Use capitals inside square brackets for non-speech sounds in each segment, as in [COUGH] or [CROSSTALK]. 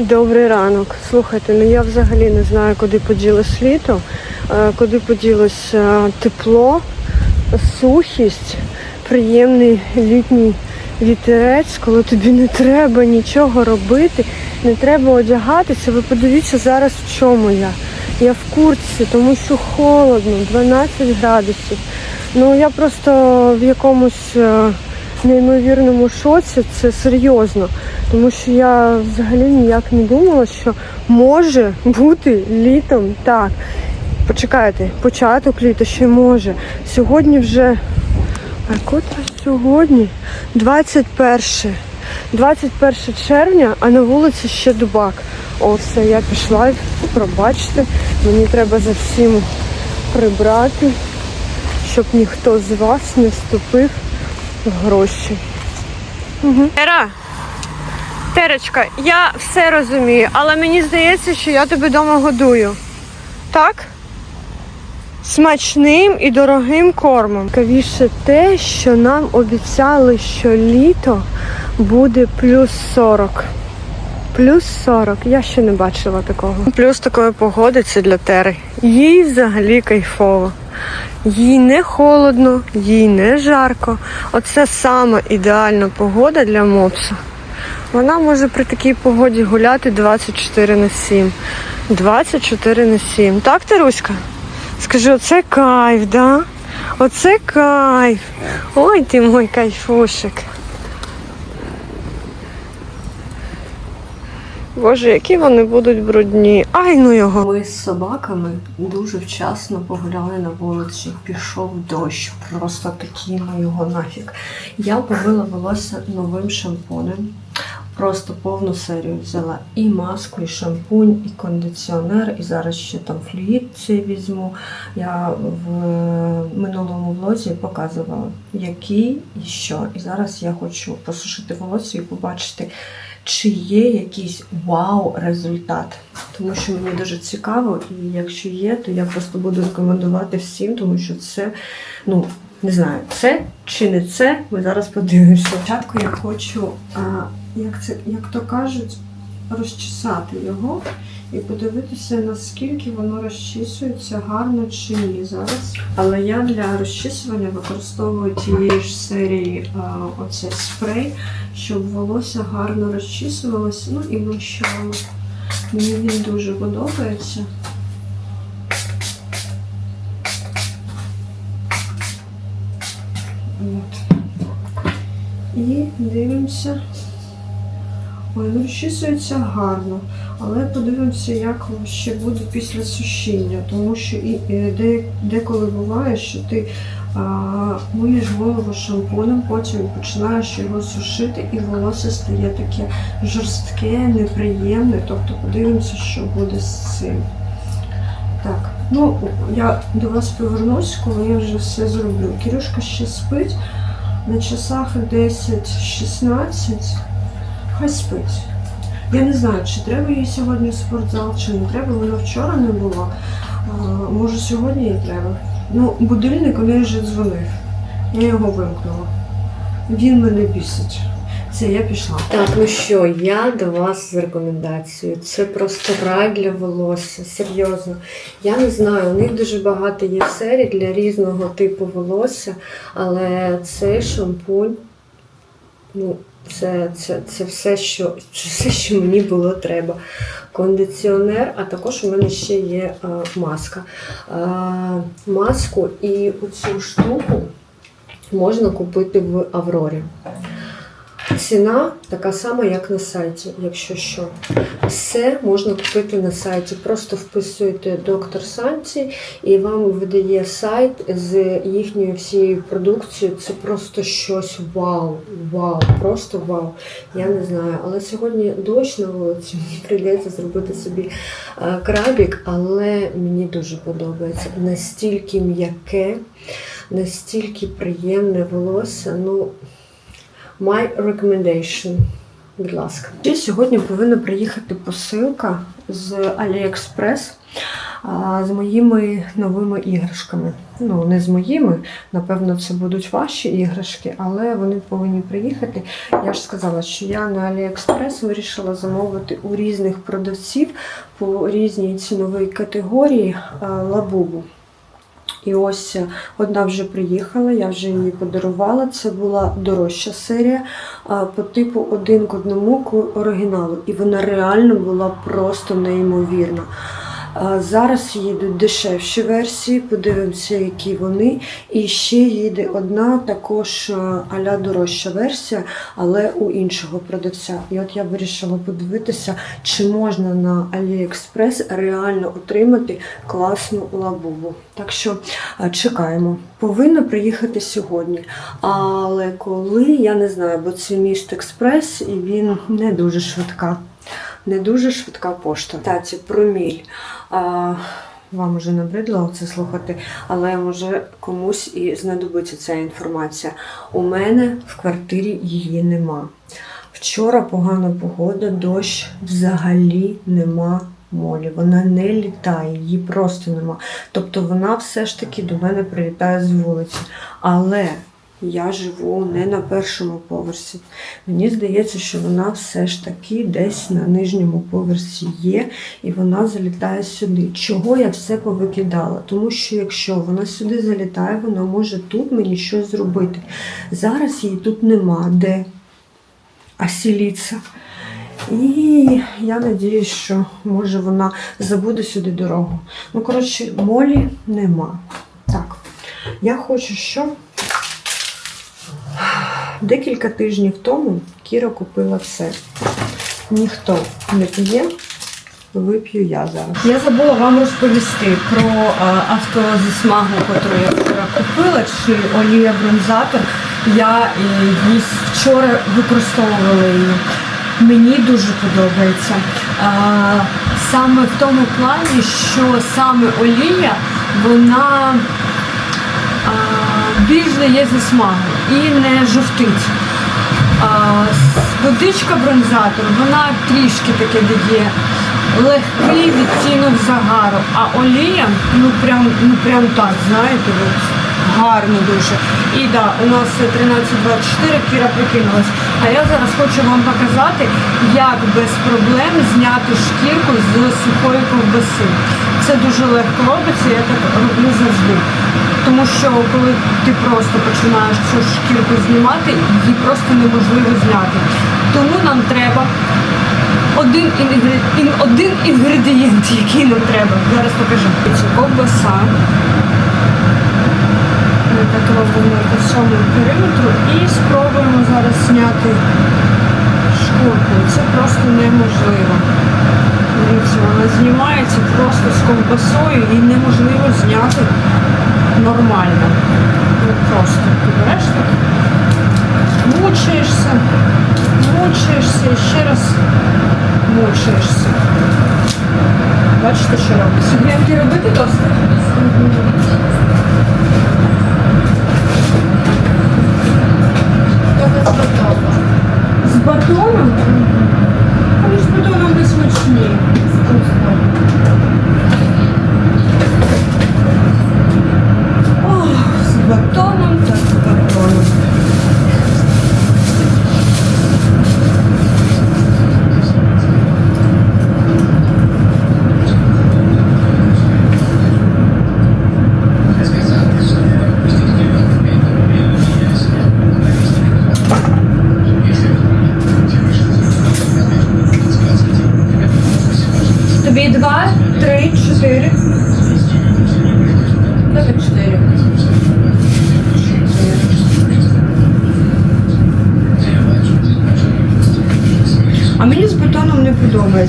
Добрий ранок. Слухайте, ну я взагалі не знаю, куди поділось літо, е, куди поділось е, тепло, сухість, приємний літній вітерець, коли тобі не треба нічого робити, не треба одягатися. Ви подивіться зараз, в чому я. Я в куртці, тому що холодно, 12 градусів. Ну я просто в якомусь е, неймовірному шоці, це серйозно. Тому що я взагалі ніяк не думала, що може бути літом так. Почекайте, початок літа ще може. Сьогодні вже. А котре сьогодні? 21. 21 червня, а на вулиці ще дубак. О, все, я пішла, пробачте. Мені треба за всім прибрати, щоб ніхто з вас не вступив гроші. Угу. Ера, Теречка, я все розумію, але мені здається, що я тебе вдома годую. Так? Смачним і дорогим кормом. Кавіше те, що нам обіцяли, що літо буде плюс 40. Плюс 40. Я ще не бачила такого. Плюс такої погоди це для Тери. Їй взагалі кайфово. Їй не холодно, їй не жарко. Оце саме ідеальна погода для мопса. Вона може при такій погоді гуляти 24 на 7. 24 на 7. Так, Таруська? Скажи, оце кайф, да? Оце кайф. Ой, ти мой кайфушик. Боже, які вони будуть брудні. Ай, ну його. Ми з собаками дуже вчасно погуляли на вулиці. Пішов дощ. Просто такий ну його нафіг. Я помила волосся новим шампунем. Просто повну серію взяла і маску, і шампунь, і кондиціонер, і зараз ще там флюїд цей візьму. Я в минулому влозі показувала, який і що. І зараз я хочу посушити волосся і побачити, чи є якийсь вау-результат. Тому що мені дуже цікаво, і якщо є, то я просто буду рекомендувати всім, тому що це, ну, не знаю, це чи не це, ми зараз подивимося. Спочатку я хочу, а, як, це, як то кажуть, розчесати його і подивитися, наскільки воно розчісується гарно чи ні зараз. Але я для розчісування використовую тієї ж серії а, оцей спрей, щоб волосся гарно розчісувалося, ну і блищало. Мені він дуже подобається. От. І дивимося. Ой, ну розчісується гарно. Але подивимося, як ще буде після сушіння, тому що і, деколи буває, що ти а, миєш голову шампунем, потім починаєш його сушити, і волосся стає таке жорстке, неприємне. Тобто подивимося, що буде з цим. Так, ну я до вас повернусь, коли я вже все зроблю. Кирюшка ще спить на часах 10-16. Хай спить. Я не знаю, чи треба їй сьогодні спортзал, чи не треба. Воно вчора не було. Може сьогодні їй треба. Ну, будильник у неї вже дзвонив. Я його вимкнула. Він мене бісить. Все, я пішла. Так, ну що, я до вас з рекомендацією. Це просто рай для волосся, серйозно. Я не знаю, у них дуже багато є серій для різного типу волосся, але цей шампунь, ну, це, це, це все, що, це все, що мені було треба. Кондиціонер, а також у мене ще є а, маска. А, маску і оцю штуку можна купити в Аврорі. Ціна така сама, як на сайті, якщо що. Все можна купити на сайті. Просто вписуєте доктор Санті і вам видає сайт з їхньою всією продукцією. Це просто щось вау, вау, просто вау. Я не знаю. Але сьогодні дощ на вулиці, мені прийдеться зробити собі е, крабік, але мені дуже подобається. Настільки м'яке, настільки приємне волосся. Ну, My recommendation. Будь ласка. Сьогодні повинна приїхати посилка з AliExpress. з моїми новими іграшками. Ну, не з моїми, напевно, це будуть ваші іграшки, але вони повинні приїхати. Я ж сказала, що я на AliExpress вирішила замовити у різних продавців по різній ціновій категорії лабубу. І ось е, одна вже приїхала, я вже її подарувала. Це була дорожча серія по типу один к одному к оригіналу. І вона реально була просто неймовірна. Зараз їдуть дешевші версії, подивимося, які вони. І ще їде одна також е, аля дорожча версія, але у іншого продавця. І от я вирішила подивитися, чи можна на AliExpress реально отримати класну лабубу. Так що е, чекаємо. Повинна приїхати сьогодні. Але коли, я не знаю, бо це міст експрес і він не дуже швидка. Не дуже швидка пошта. Таці, про міль. А, вам уже набридло це слухати, але може комусь і знадобиться ця інформація. У мене в квартирі її нема. Вчора погана погода, дощ взагалі нема молі. Вона не літає, її просто нема. Тобто вона все ж таки до мене прилітає з вулиці. Але я живу не на першому поверсі. Мені здається, що вона все ж таки десь на нижньому поверсі є, і вона залітає сюди. Чого я все повикидала? Тому що якщо вона сюди залітає, вона може тут мені щось зробити. Зараз її тут нема де осіліться. І я надіюсь, що може вона забуде сюди дорогу. Ну, коротше, молі нема. Так, я хочу, що декілька тижнів тому Кіра купила все. Ніхто не п'є, вип'ю я зараз. Я забула вам розповісти про автозасмагу, яку я вчора купила, чи олія бронзатор. Я е, її вчора використовувала її. Мені дуже подобається. Саме в тому плані, що саме олія, вона більш дає засмагу і не жовтить. Водичка бронзатору, вона трішки таке дає легкий відтінок загару, а олія, ну прям, ну прям так, знаєте, гарно дуже. І да, у нас 13.24, Кіра прикинулась. А я зараз хочу вам показати, як без проблем зняти шкірку з сухої ковбаси. Це дуже легко робиться, я так роблю завжди. Тому що коли ти просто починаєш цю шкірку знімати, її просто неможливо зняти. Тому нам треба один, інгре- один інгредієнт, який нам треба. Зараз покажу. Це ковбаса. Так робимо по всьому периметру і спробуємо зараз зняти шкурку. Це просто неможливо. Дивіться, вона знімається просто з ковбасою і неможливо зняти нормально. Ну, просто ти береш так, мучаєшся, мучаєшся і ще раз мучаєшся. Бачите, що робиться? Гляньте, робити тости? З батоном? Але з батоном не смачні. Ох,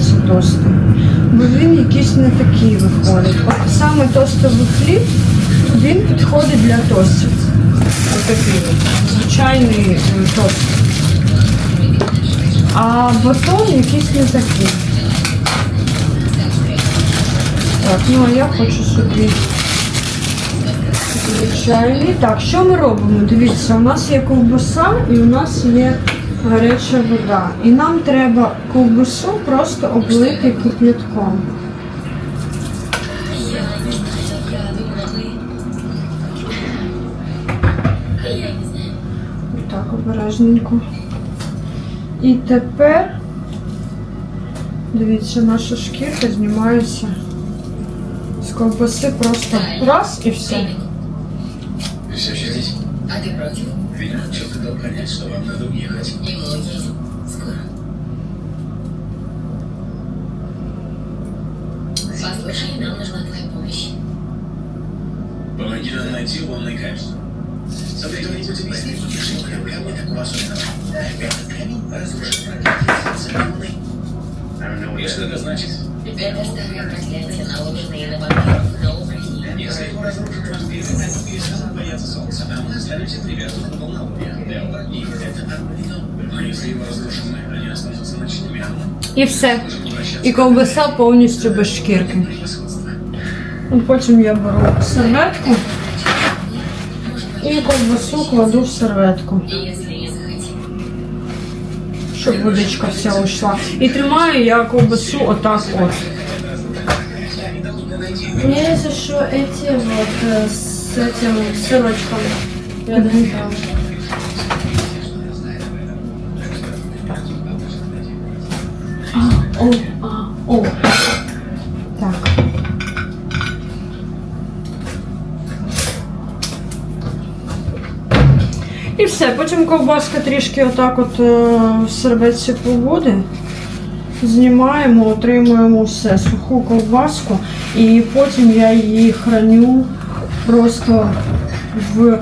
Подобається тости, бо він якийсь не такий виходить. От саме тостовий хліб, він підходить для тостів. Отакий от, звичайний е, тост. А батон якийсь не такий. Так, ну а я хочу собі звичайний. Так, що ми робимо? Дивіться, у нас є ковбаса і у нас є гаряча вода. І нам треба ковбасу просто облити кип'ятком. Так, обережненько. І тепер, дивіться, наша шкірка знімається з ковбаси просто раз і все. А ти проти? Кто-то дал понять, что вам надо уехать. И мы уедем. Скоро. Послушай, нам нужна твоя помощь. Помоги нам найти лунный камень. Смотри, кто-нибудь объяснит, почему корабля не так важно. Этот камень разрушит проклятие И что это значит? Это старое проклятие, наложенное на вампиров. Если его разрушат вампиры, они перестанут бояться солнца, а мы останемся привязаны к полнолунию. Для оборотней это армагеддон. Но если его разрушим мы, они останутся ночными, а мы І все. можем обращаться І ковбаса повністю без шкірки. к превосходству. Ну, Потім я беру серветку і ковбасу кладу в серветку, И если не захотим. щоб водичка вся ушла. І тримаю я ковбасу отак от. Мне если что эти вот э, с этим ссылочком я достала. О, а, о. Так. І все, потім ковбаска трішки отак от е, в серветці побуде. Знімаємо, отримуємо все, суху ковбаску, і потім я її храню просто в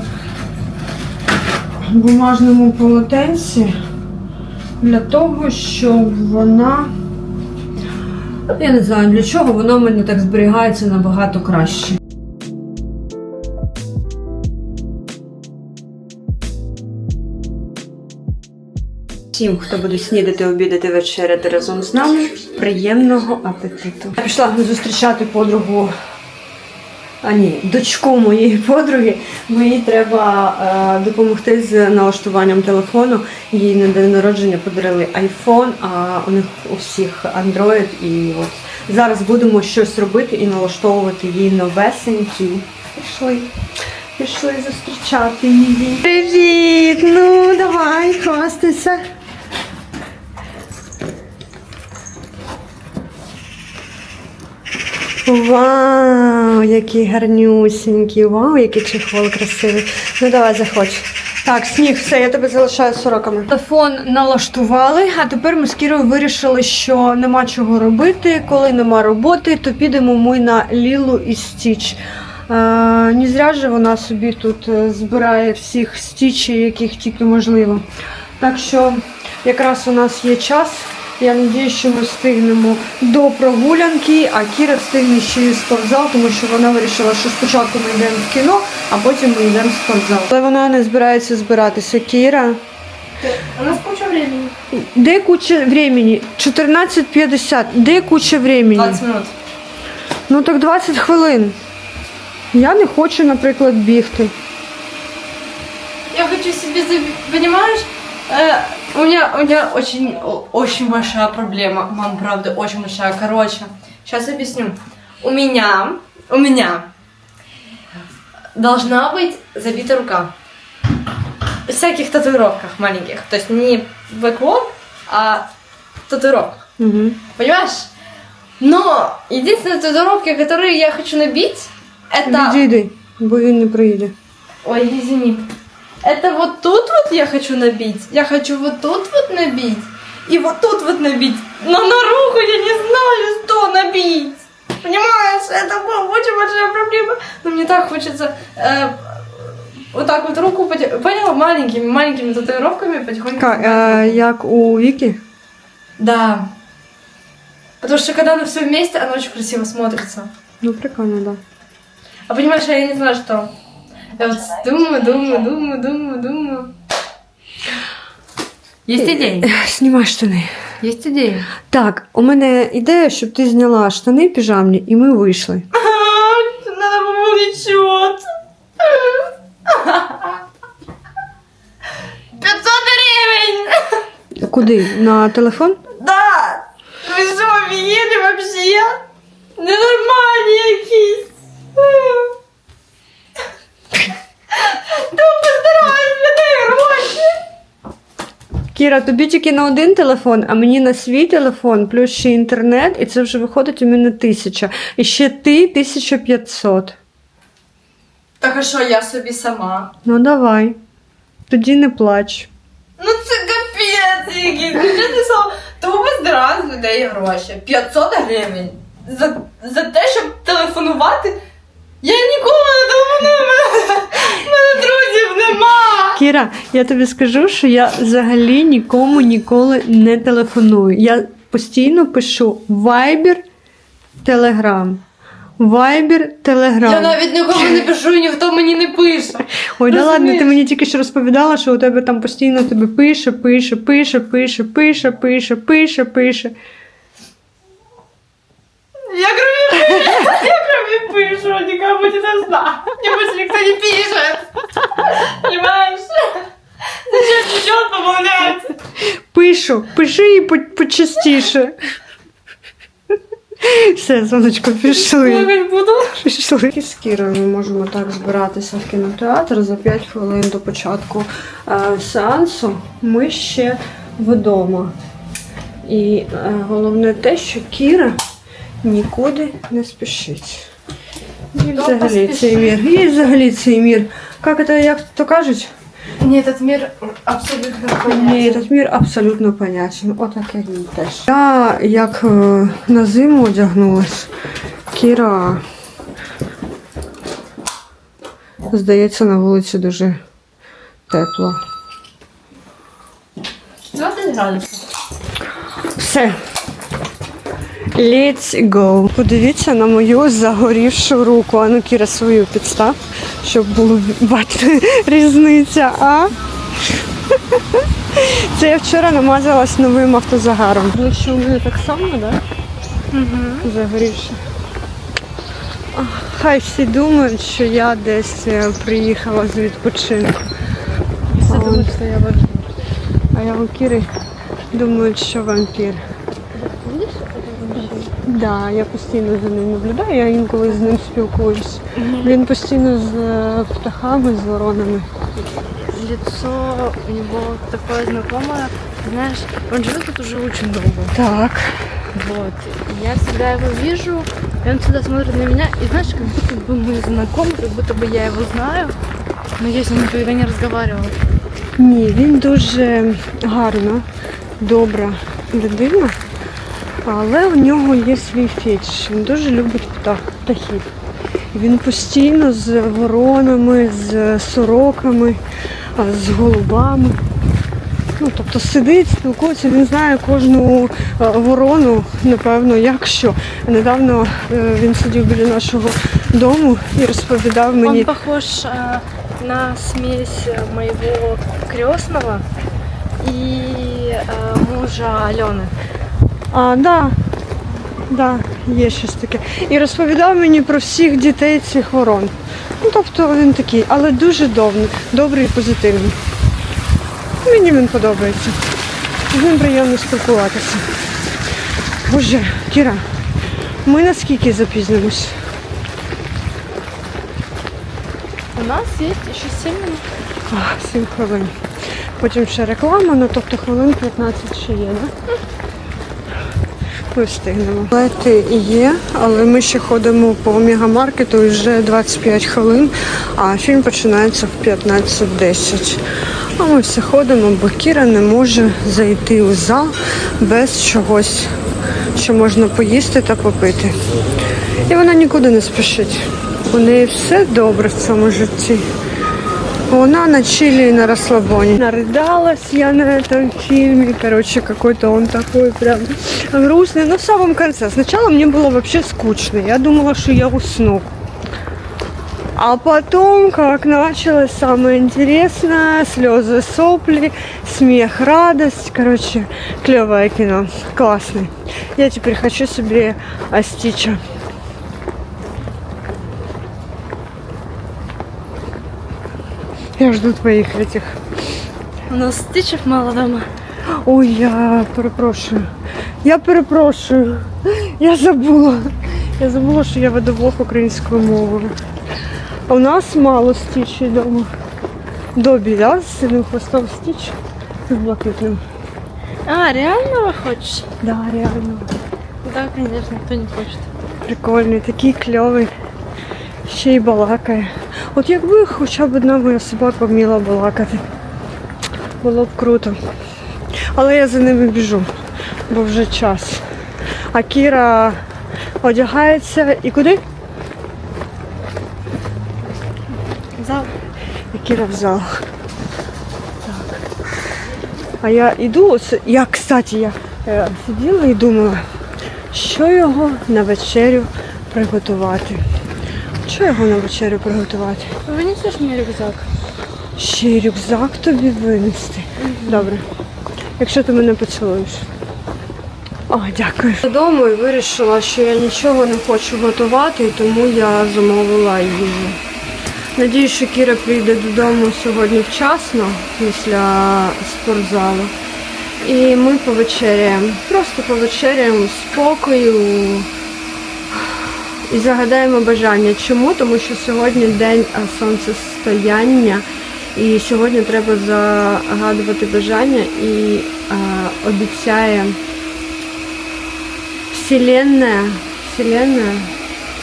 бумажному полотенці для того, щоб вона. Я не знаю для чого, вона в мене так зберігається набагато краще. Всім, хто буде снідати, обідати, вечеряти разом з нами, приємного апетиту. Я пішла зустрічати подругу. А ні, дочку моєї подруги. Мені треба е, допомогти з налаштуванням телефону. Їй на день народження подарили iPhone, а у них у всіх Android. І от зараз будемо щось робити і налаштовувати їй новесенький. Пішли. Пішли зустрічати її. Привіт! Ну давай, хвастайся. Вау, який гарнюсінький, вау, який чехол красивий. Ну давай заходь. Так, сніг, все, я тебе залишаю сороками. Телефон налаштували, а тепер ми з Кірою вирішили, що нема чого робити. Коли нема роботи, то підемо ми на Лілу і Стіч. Не зря же вона собі тут е, збирає всіх стічей, яких тільки можливо. Так що якраз у нас є час. Я сподіваюся, що ми встигнемо до прогулянки, а Кіра встигне ще й в спортзал, тому що вона вирішила, що спочатку ми йдемо в кіно, а потім ми йдемо в спортзал. Але вона не збирається збиратися. Кіра. У нас куча времени. Де куча времени? 14.50. Де куча времени? 20 минут. Ну так 20 хвилин. Я не хочу, наприклад, бігти. Я хочу себе, заби- понимаешь, у меня, у меня очень, о- очень большая проблема. Мам, правда, очень большая. Короче, сейчас объясню. У меня, у меня должна быть забита рука. В всяких татуировках маленьких. То есть не бэклог, а татуировках. Угу. Понимаешь? Но единственные татуировки, которые я хочу набить, это... Відійди, бо він не приїде. Ой, извини. Это вот тут вот я хочу набить. Я хочу вот тут вот набить. И вот тут вот набить. Но на руку я не знаю, что набить. Понимаешь, это была очень большая проблема. Но мне так хочется э, вот так вот руку, поте- поняла, маленькими, маленькими татуировками потихоньку. Ка, е, як у Віки? Да. Потому что когда оно все вместе, оно очень красиво смотрится. Ну, прикольно, да. А понимаешь, я не знаю, что. Я вот думаю, думаю, думаю, думаю, думаю. Есть идеи? Знімай штани. Есть идеи. Так, у мене ідея, щоб ти зняла штани піжамні, і ми вийшли. Надо пополнить счет. 500 гривен! Куди? На телефон? Да! Вы что, офигели вообще? Ненормальні якісь. Ну, постараюсь, людей гроші. Кіра, тобі тільки на один телефон, а мені на свій телефон, плюс ще інтернет, і це вже виходить у мене тисяча. І ще ти 1500. Так а що я собі сама? Ну давай. Тоді не плач. Ну це капець, який. Що ти сам? Тупо зразу людей гроші. 500 гривень. За, за те, щоб телефонувати. Я ніколи не телефоную. в мене- друзів нема. Кіра, я тобі скажу, що я взагалі нікому ніколи не телефоную. Я постійно пишу Viber, Telegram. Viber, Telegram. Я навіть нікому не пишу, і ніхто мені не пише. Ой, да ладно, ти мені тільки що розповідала, що у тебе там постійно тебе пише, пише, пише, пише, пише, пише, пише, пише. Я я пишу, никому не нужна. Мне больше никто не пишет. Понимаешь? Зачем счет пополнять? Пишу, пиши і по- почастіше. Все, сонечко, пішли. Буду. Пішли. З Кірою ми можемо так збиратися в кінотеатр за 5 хвилин до початку е, сеансу. Ми ще вдома. І е, головне те, що Кіра нікуди не спішить. Хто взагалі цей мір. Їй взагалі цей мір. Як це, як то кажуть? Мне этот мир абсолютно Мені этот мір абсолютно понятен. Отаке він теж. Я як е, на зиму одягнулась, Кіра. Здається, на вулиці дуже тепло. 20 градусов. Все. Let's go. Подивіться на мою загорівшу руку. Ану, Кіра, свою підстав, щоб було бачити [LAUGHS] різниця. А? [LAUGHS] Це я вчора намазалась новим автозагаром. Ближче у мене так само, так? Да? Угу. Загорівши. Хай всі думають, що я десь е, приїхала з відпочинку. Все думают, что я вожу. А я у Кіри думають, що вампір. Да, я постійно за ним наблюдаю, я інколи з ним спілкуюсь. Він постійно з е, птахами, з воронами. лицо у него такое знакомое. Знаешь, он живет тут уже очень долго. Так. Вот. И Я всегда его вижу, и он всегда смотрит на меня. И знаешь, как будто бы мы знакомы, как будто бы я его знаю. Но я с ним никогда не разговаривала. Ні, він дуже гарна, добра людина, але в нього є свій фетиш. Він дуже любить птах, птахів. Він постійно з воронами, з сороками, з голубами. Ну, тобто сидить, спілкується, він знає кожну е, ворону, напевно, як що. Недавно е, він сидів біля нашого дому і розповідав мені. Он похож на смесь моего крестного а, мужа Алены. А, да. Да, є щось таке. І розповідав мені про всіх дітей цих ворон. Ну, тобто він такий, але дуже добрий, добрий і позитивний. Мені він подобається. З ним приємно спілкуватися. Боже, Кіра, ми наскільки запізнимось? У нас есть еще 7 минут. А, 7 хвилин. Потім ще реклама, ну тобто хвилин 15 ще є, да? Ми встигнемо. Лети є, але ми ще ходимо по мегамаркету вже 25 хвилин, а фільм починається в 15.10. А ми все ходимо, бо Кіра не може зайти у зал без чогось, що можна поїсти та попити. І вона нікуди не спішить. У неї все добре в цьому житті. Вона на чили и на расслабоне. Нарыдалась я на этом фильме. Короче, какой-то он такой прям грустный. Но в самом конце. Сначала мне было вообще скучно. Я думала, что я усну. А потом, как началось самое интересное, слезы, сопли, смех, радость. Короче, клевое кино. Классное. Я теперь хочу себе Астича. Я жду твоих этих. У нас стичев мало дома. Ой, я перепрошую. Я перепрошую. Я забула. Я забула, що я веду блог українською мовою. А у нас мало стічі вдома. Добі, да? З синим хвостом стіч з блакитним. А, реального хочешь? Да, реально. Да, конечно, кто не хочет. Прикольний, такий кльовий. Ще й балакає. От якби хоча б одна моя собака вміла балакати. Було б круто. Але я за ними біжу, бо вже час. А Кіра одягається і куди? В зал. І Кіра в зал. Так. А я йду, ось- я, кстати, я е, сиділа і думала, що його на вечерю приготувати. Що його на вечерю приготувати? Вынесешь мне рюкзак? Ще й рюкзак тобі винести. Добре. Якщо ти мене поцілуєш. О, дякую. Додому і вирішила, що я нічого не хочу готувати, тому я замовила їжу. Надію, що Кіра прийде додому сьогодні вчасно після спортзалу. І ми повечеряємо. Просто повечеряємо спокою і загадаємо бажання. Чому? Тому що сьогодні день сонцестояння, і сьогодні треба загадувати бажання і а, обіцяє Вселенная, Вселенная,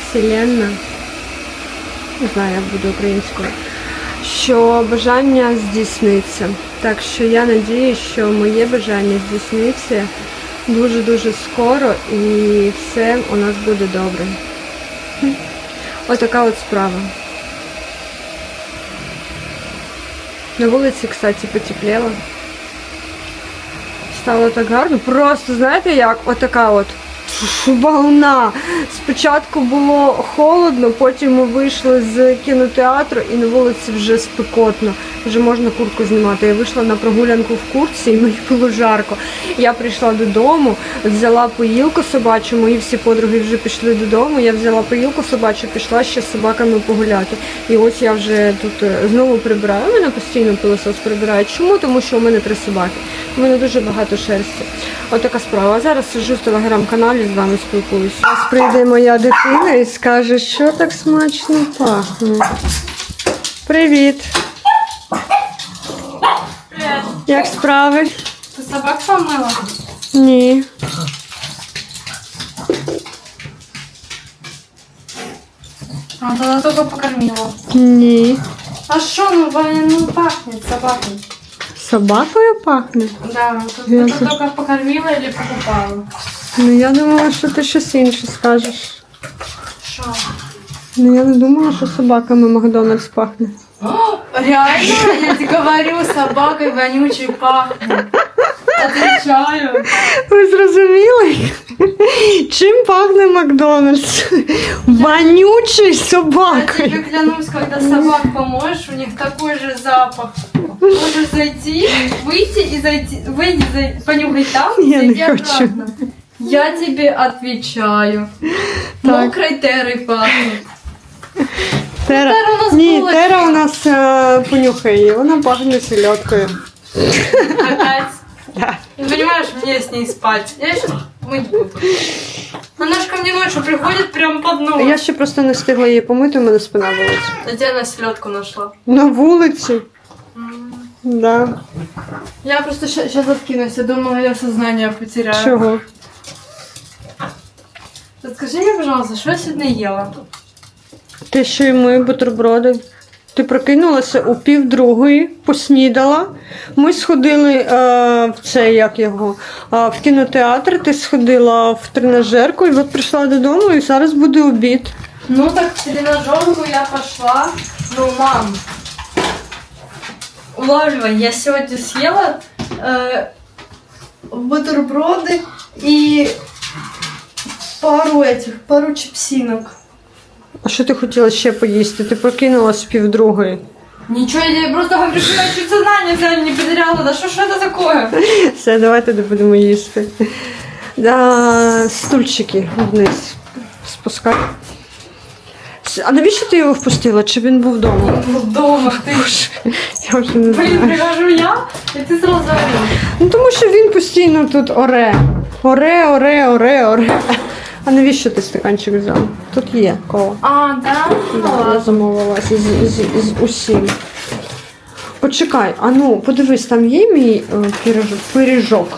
Вселенна, не знаю, як буде українською, що бажання здійсниться. Так що я надію, що моє бажання здійсниться дуже-дуже скоро і все у нас буде добре. Отака от справа. На вулиці, кстати, потеплело. Стало так гарно. Просто, знаєте як? Отака от волна. Спочатку було холодно, потім ми вийшли з кінотеатру і на вулиці вже спекотно. Вже можна куртку знімати. Я вийшла на прогулянку в куртці і мені було жарко. Я прийшла додому, взяла поїлку собачу, мої всі подруги вже пішли додому. Я взяла поїлку собачу, пішла ще з собаками погуляти. І ось я вже тут е, знову прибираю. У мене постійно пилосос прибирає. Чому? Тому що у мене три собаки. У мене дуже багато шерсті. Отака справа. Зараз сижу в телеграм-каналі з вами спілкуюся. Зараз прийде моя дитина і скаже, що так смачно пахне. Привіт! Як справи? Ты собак помыла? Ні. А, тогда только покормила. Ні. А что, ну, ну пахнет собакой. Собакою пахне? Да, тут Я ты только покормила или покупала? Ну я думала, що ти щось інше скажеш. Що? Ну я не думала, що собаками Макдональдс пахне. [GASPS] Реально, я тебе говорю, собакой вонючей пахнет. Отвечаю. Ви зрозуміли? Чим пахне Макдональдс? Вонючий Я собакою. тебе клянусь, когда собак помоешь, у них такой же запах. Можешь зайти, выйти и зайти, выйди, зай- понюхать там, Я не зайди хочу. обратно. Я тебе отвечаю. Так. Мокрой терой пахнет. Тера. Тера у нас Ні, була Тера у нас е, понюхає її, вона пахне селедкою. Опять. Да. Ну, понимаешь, мне с ней спать. Я сейчас мыть буду. Она ж ко мне ночью приходит прям под нос. Я ще просто не встигла її помити, у мене спина болить. Где она селедку нашла? На вулиці. Да. Я просто сейчас откинусь. Я думала, я сознание потеряю. Чого? Скажи мне, пожалуйста, что я сегодня ела? Ти що й ми бутерброди. Ти прокинулася у пів другої, поснідала. Ми сходили е, в це, як його, е, в кінотеатр, ти сходила в тренажерку і от прийшла додому, і зараз буде обід. Ну так в тренажерку я пошла. Ну, мам, улавливай, я сегодня съела э, бутерброды и пару этих, пару чипсинок. А що ти хотіла ще поїсти? Ти прокинулась в пів другої. Ничего, я тебе просто говорю, что я чуть сознание взяли, не потеряла. Да что ж это такое? Все, давайте не будемо їсти. Да, стульчики вниз. Спускай. С- А навіщо ти його впустила? Чи він був вдома? Ну, дома ты. Боже, Я вже не Блин, знаю. прихожу я, и ты сразу орешь. Ну тому що він постійно тут оре. Оре, оре, оре, оре. А навіщо ти стаканчик взяв? Тут є кола. А, да? да я замовилась із, із, із усім. Почекай, а ну, подивись, там є мій е, пиріжок? пиріжок.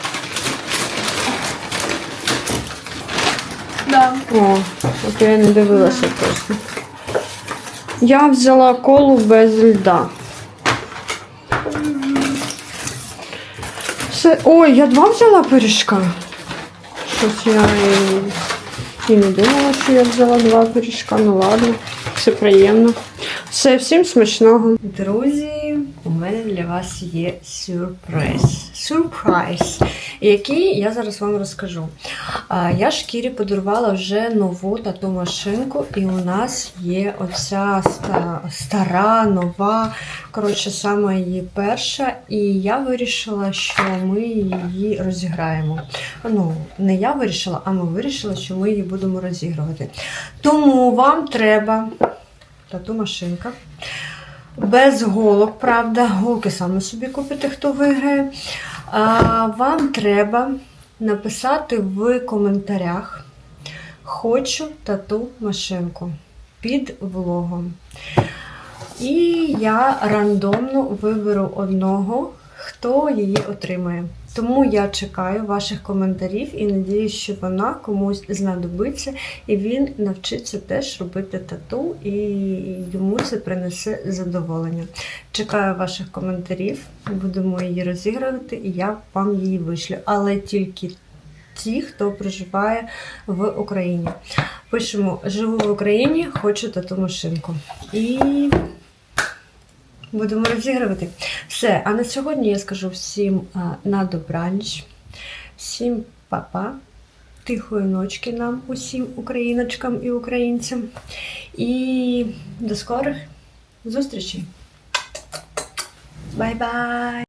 Да. О, от я не дивилася просто. Я взяла колу без льда. Все. Ой, я два взяла пиріжка. Щось я і, не думала, що я взяла два пиріжка. Ну ладно, все приємно. Все, всім смачного. Друзі, мене для вас є сюрприз. Сюрприз, який я зараз вам розкажу. Я шкірі подарувала вже нову тату машинку, і у нас є оця стара, нова, коротше, саме її перша. І я вирішила, що ми її розіграємо. Ну, не я вирішила, а ми вирішили, що ми її будемо розігрувати. Тому вам треба тату машинка. Без голок, правда, голки саме собі купите, хто виграє. А, вам треба написати в коментарях Хочу тату машинку під влогом. І я рандомно виберу одного, хто її отримає. Тому я чекаю ваших коментарів і надіюсь, що вона комусь знадобиться, і він навчиться теж робити тату, і йому це принесе задоволення. Чекаю ваших коментарів, будемо її розігрувати, і я вам її вишлю. Але тільки ті, хто проживає в Україні. Пишемо Живу в Україні, хочу тату машинку. І будемо розігрувати. Все, а на сьогодні я скажу всім на добраніч, всім па-па, тихої ночки нам, усім україночкам і українцям. І до скорих зустрічей. Бай-бай!